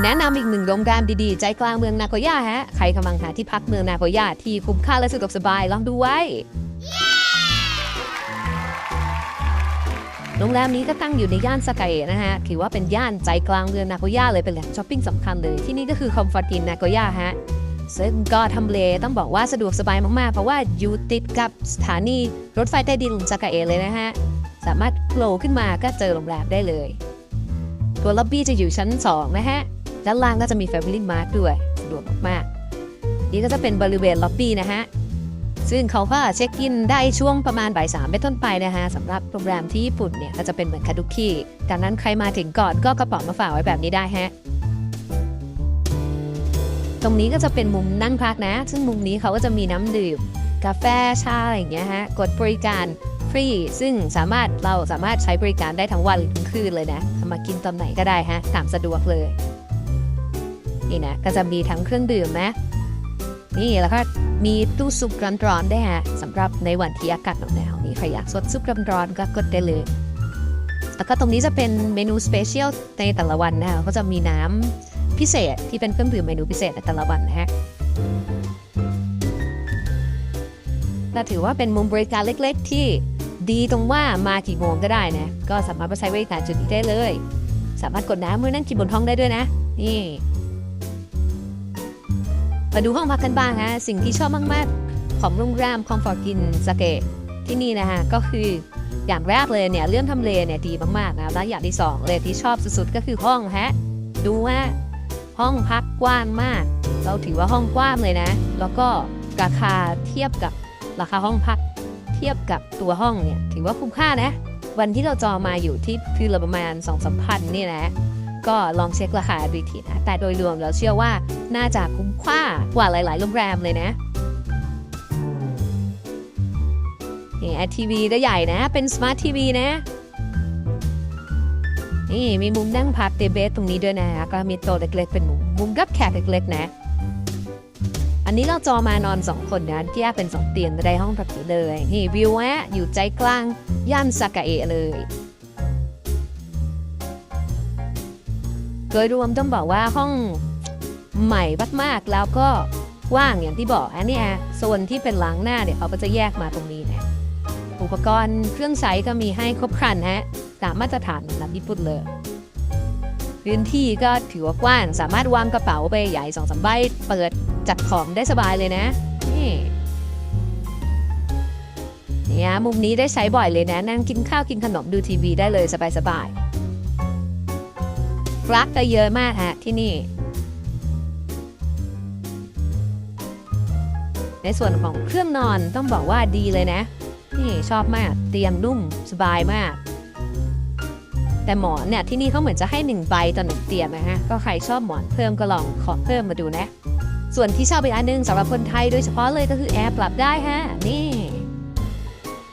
แนะนำอีกหนึ่งโรงแรมดีๆ ใจกลางเมืองนาโกย่าฮะ ใครกำลังหาที่พักเมืองนาโกย่าที่คุ้มค่าและสะดวกสบายลองดูไว้ โรงแรมนี้ก็ตั้งอยู่ในย่านสกาเอะนะฮะ ถือว่าเป็นย่านใจกลางเมืองนาโกย่าเลยเป็นแหล่งช้อปปิ้งสำคัญเลย ที่นี่ก็คือคอมฟอร์ตินนาโกย่าฮะซึ่งก็ทำเลต้องบอกว่าสะดวกสบายมากๆ เพราะว่าอยู่ติดกับสถานีรถไฟใต้ดินสกาเอะเลยนะฮะ สามารถโผล่ขึ้นมาก็เจอโรงแรมได้เลย ตัวล็อบบี้จะอยู่ชั้น 2 นะฮะ ด้านล่างก็จะมี Family Mart ด้วยสะดวกมากๆ นี่ก็จะเป็นบริเวณล็อบบี้นะฮะ ซึ่งเขาก็เช็คอินได้ช่วงประมาณบ่ายสามเป็นต้นไปนะฮะสำหรับโรงแรมที่ญี่ปุ่นเนี่ยก็จะเป็นเหมือนคาดุคิดังนั้นใครมาถึงก่อนก็กระเป๋ามาฝากไว้แบบนี้ได้ฮะตรงนี้ก็จะเป็นมุมนั่งพักนะ ซึ่งมุมนี้เขาก็จะมีน้ำดื่ม กาแฟ ชา อะไรอย่างเงี้ยฮะ กดบริการฟรี ซึ่งสามารถเราสามารถใช้บริการได้ทั้งวันหรือทั้งคืนเลยนะ มากินตอนไหนก็ได้ฮะ ตามสะดวกเลย นี่นะก็จะมีทั้งเครื่องดื่มนะนี่แล้วก็มีตู้ซุปร้อนๆได้ฮะสำหรับในวันที่อากาศหนาวๆนี่ใครอยากสดซุปร้อนๆก็กดได้เลยแล้วก็ตรงนี้จะเป็นเมนูสเปเชียลในแต่ละวันนะคะก็จะมีน้ำพิเศษที่เป็นเครื่องดื่มเมนูพิเศษในแต่ละวันนะฮะและถือว่าเป็นมุมบริการเล็กๆ ที่ดีตรงว่ามากี่โมงก็ได้นะ ก็สามารถมาใช้บริการจุดนี้ได้เลย สามารถกดน้ำมือนั่งกินบนห้องได้ด้วยนะ นี่ มาดูห้องพักกันบ้างฮะสิ่งที่ชอบมาก ๆ ของโรงแรมคอมฟอร์ตินสเกตที่นี่นะฮะก็คืออย่างแรกเลยเนี่ยเรื่องทำเลเนี่ยดีมาก ๆ นะแล้วอย่างที่สองเลยที่ชอบสุด ๆ ก็คือห้องฮะดูว่าห้องพักกว้างมาก เราถือว่าห้องกว้างเลยนะ แล้วก็ราคาเทียบกับราคาห้องพัก เทียบกับตัวห้องเนี่ยถือว่าคุ้มค่านะ วันที่เราจองมาอยู่ที่คือละประมาณ2องสามพันนี่นะ ก็ลองเช็คราคาดูทีนะ แต่โดยรวมเราเชื่อว่าน่าจะคุ้มค่ากว่าหลาย ๆ โรงแรมเลยนะนี่ทีวีได้ใหญ่นะ เป็นสมาร์ททีวีนะ นี่มีมุมนั่งพักเดเบตตรงนี้ด้วยนะ ก็มีโต๊ะเล็ก ๆ เป็นมุมมุมรับแขกเล็ก ๆ นะ อันนี้เราจอมานอน 2 คนนะแยกเป็น 2 เตียงได้ห้องพักเลยนี่วิวแอะอยู่ใจกลาง ย่านซากาเอะเลย โดยรวมต้องบอกว่าห้องใหม่มากๆแล้วก็ว้างอย่างที่บอกอันนี้อะโซนที่เป็นล้างหน้าเนี่ยเขาก็จะแยกมาตรงนี้นะอุปกรณ์เครื่องใช้ก็มีให้ครบครันฮะตามมาตรฐานของญี่ปุ่นเลยพื้นที่ก็ถือว่ากว้างสามารถวางกระเป๋าไปใหญ่สองสามใบเปิดจัดของได้สบายเลยนะนี่เนี่ยมุมนี้ได้ใช้บ่อยเลยนะนั่งกินข้าวกินขนมดูทีวีได้เลยสบายๆ ปลั๊กก็เยอะมากฮะที่นี่ ในส่วนของเครื่องนอนต้องบอกว่าดีเลยนะ นี่ชอบมากเตียงนุ่มสบายมาก แต่หมอนเนี่ยที่นี่เขาเหมือนจะให้หนึ่งใบต่อหนึ่งเตียงนะฮะก็ใครชอบหมอนเพิ่มก็ลองขอเพิ่มมาดูนะ ส่วนที่ชอบอีกอันหนึงสำหรับคนไทยโดยเฉพาะเลยก็คือแอร์ปรับได้ฮะนี่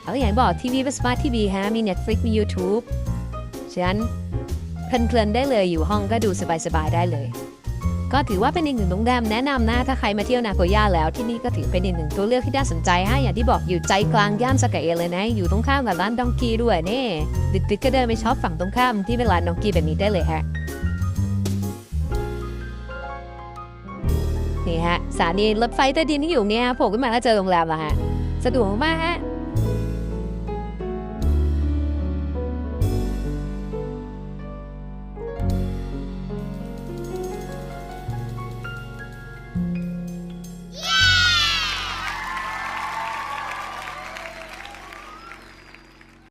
เอาอย่างบอกทีวีเป็นสมาร์ททีวีฮะมี Netflix มี YouTube ฉะนั้น เพลินๆได้เลยอยู่ห้องก็ดูสบายๆได้เลย ก็ถือว่าเป็นอีกหนึ่งโรงแรมแนะนำนะถ้าใครมาเที่ยวนาโกย่าแล้วที่นี่ก็ถือเป็นอีกหนึ่งตัวเลือกที่น่าสนใจฮะอย่างที่บอกอยู่ใจกลางย่านสกาเอเลยนะ อยู่ตรงข้ามกับร้านดองกีด้วยนี่ดึกๆก็เดินไปช็อปฝั่งตรงข้ามที่เป็นร้านดองกีแบบนี้ได้เลยฮะนี่ฮะสถานีรถไฟใต้ดินที่อยู่เนี่ยโผล่ขึ้นมาแล้วเจอโรงแรมล้วฮะสะดวกมากฮะ